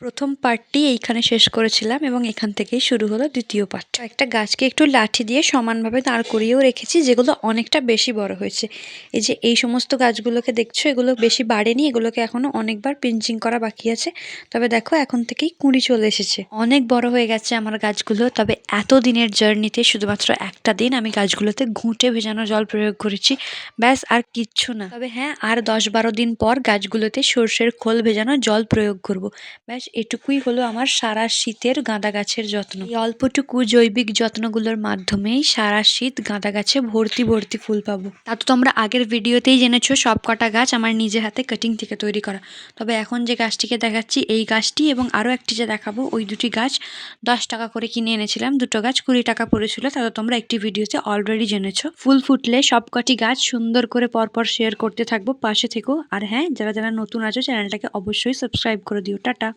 প্রথম পার্টটি এইখানে শেষ করেছিলাম এবং এখান থেকেই শুরু হলো দ্বিতীয় পার্ট। একটা গাছকে একটু লাঠি দিয়ে সমানভাবে দাঁড় করিয়েও রেখেছি, যেগুলো অনেকটা বেশি বড় হয়েছে। এই যে এই সমস্ত গাছগুলোকে দেখছ, এগুলো বেশি বাড়েনি, এগুলোকে এখনও অনেকবার পিঞ্চিং করা বাকি আছে। তবে দেখো, এখন থেকেই কুঁড়ি চলে এসেছে। অনেক বড় হয়ে গেছে আমার গাছগুলো, তবে এত দিনের জার্নিতে শুধুমাত্র একটা দিন আমি গাছগুলোতে ঘুঁটে ভেজানো জল প্রয়োগ করেছি, ব্যাস আর কিচ্ছু না। তবে হ্যাঁ আর দশ বারো দিন পর গাছগুলোতে সর্ষের খোল ভেজানো জল প্রয়োগ করব। ব্যাস এটুকুই হলো আমার সারা শীতের গাঁদা গাছের যত্ন। এই অল্পটুকু জৈবিক যত্নগুলোর মাধ্যমেই সারা শীত গাঁদা গাছে ভর্তি ভর্তি ফুল পাবো। তা তো তোমরা আগের ভিডিওতেই জেনেছো, সব কটা গাছ আমার নিজে হাতে কাটিং থেকে তৈরি করা। তবে এখন যে গাছটিকে দেখাচ্ছি, এই গাছটি এবং আরও একটি যে দেখাবো, ওই দুটি গাছ দশ টাকা করে কিনে এনেছিলাম। দুটো গাছ কুড়ি টাকা পড়েছিল, তা তো তোমরা একটি ভিডিওতে অলরেডি জেনেছো। ফুল ফুটলে সবকটি গাছ সুন্দর করে পরপর শেয়ার করতে থাকব, পাশে থেকো। আর হ্যাঁ যারা যারা নতুন আছো চ্যানেলটাকে অবশ্যই সাবস্ক্রাইব করে দিও। টাটা।